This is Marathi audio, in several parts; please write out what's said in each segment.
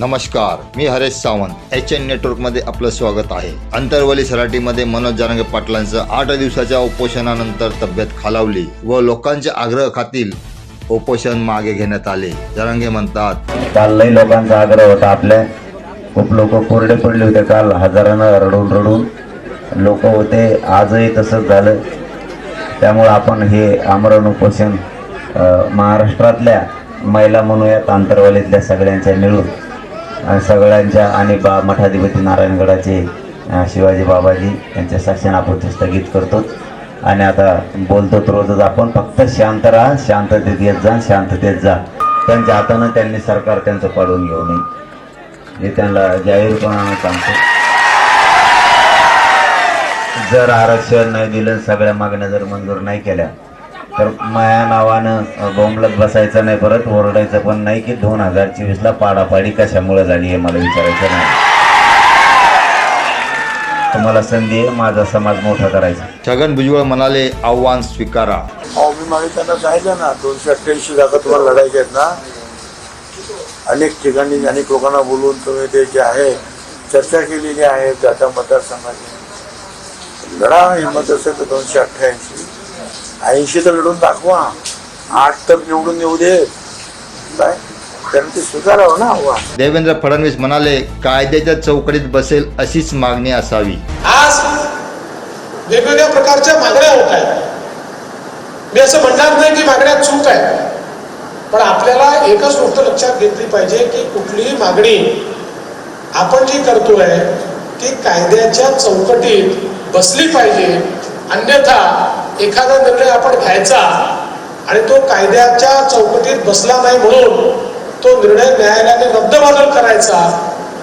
नमस्कार मी हरेश सावंत. एच एन नेटवर्कमध्ये आपलं स्वागत आहे. अंतरवली सराटीमध्ये मनोज जारंगे पाटलांचं आठ दिवसाच्या उपोषणानंतर तब्येत खालावली व लोकांच्या आग्रह खातील उपोषण मागे घेण्यात आले. जारंगे म्हणतात काल लई लोकांचा आग्रह होता आपल्या. खूप लोक कोरडे पडले होते काल. हजारानं रडून रडून लोक होते. आजही तसंच झालं. त्यामुळे आपण हे आमरण उपोषण महाराष्ट्रातल्या महिला म्हणूयात आंतरवालीतल्या सगळ्यांच्या मिळून. सगळ्यांच्या आणि बा मठाधिपती नारायणगडाचे शिवाजी बाबाजी यांच्या साक्षीने आपण स्थगित करतो. आणि आता बोलतो रोजच आपण फक्त शांत राहा शांततेत येत जा शांततेत जा. त्यांच्या हातानं त्यांनी सरकार त्यांचं पाडून घेऊ नये. हे त्यांना जाहीरपणानं सांगतो? जर आरक्षण नाही दिलं सगळ्या मागण्या जर मंजूर नाही केल्या तर माया नावानं बोंबलत बसायचं नाही परत ओरडायचं पण नाही की दोन हजार चोवीसला पाडापाडी कशामुळे झाली हे मला विचारायचं नाही. तुम्हाला संधी आहे माझा समाज मोठा करायचा. छगन भुजबळ म्हणाले आव्हान स्वीकारा. मी मागे त्यांना सांगितलं ना दोनशे अठ्ठ्याऐंशी जागा तुम्हाला लढायच्या आहेत ना. अनेक ठिकाणी अनेक लोकांना बोलवून तुम्ही ते जे आहे चर्चा केलेली आहे त्या त्या मतदारसंघाची. लढा हिंमत असेल तर दोनशे अठ्ठ्याऐंशी. ऐंशी तर लढून दाखवा. आठ तर निवडून येऊ दे. काय? त्यांनी ते स्वीकारावं ना आव्हान देवेंद्र फडणवीस म्हणाले कायद्याच्या चौकटीत बसेल अशीच मागणी असावी. आज वेगवेगळ्या प्रकारच्या मागण्या होत आहेत. मी असं म्हणणार नाही की मागण्या चूक आहे पण आपल्याला एकच गोष्ट लक्षात घेतली पाहिजे की कुठलीही मागणी आपण जी करतोय ती कायद्याच्या चौकटीत बसली पाहिजे. अन्यथा एखादा निर्णय आपण घ्यायचा आणि तो कायद्याच्या चौकटीत बसला नाही म्हणून तो निर्णय न्यायालयाने रद्दबादल करायचा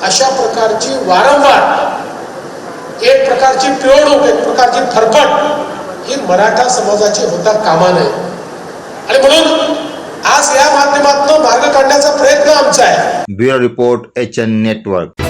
अशा प्रकारची वारंवार एक प्रकारची पिळवणूक एक प्रकारची फरफट ही मराठा समाजाची होता कामा नये. आणि म्हणून आज या माध्यमातून मार्ग काढण्याचा प्रयत्न आमचा आहे. Bureau report H N network.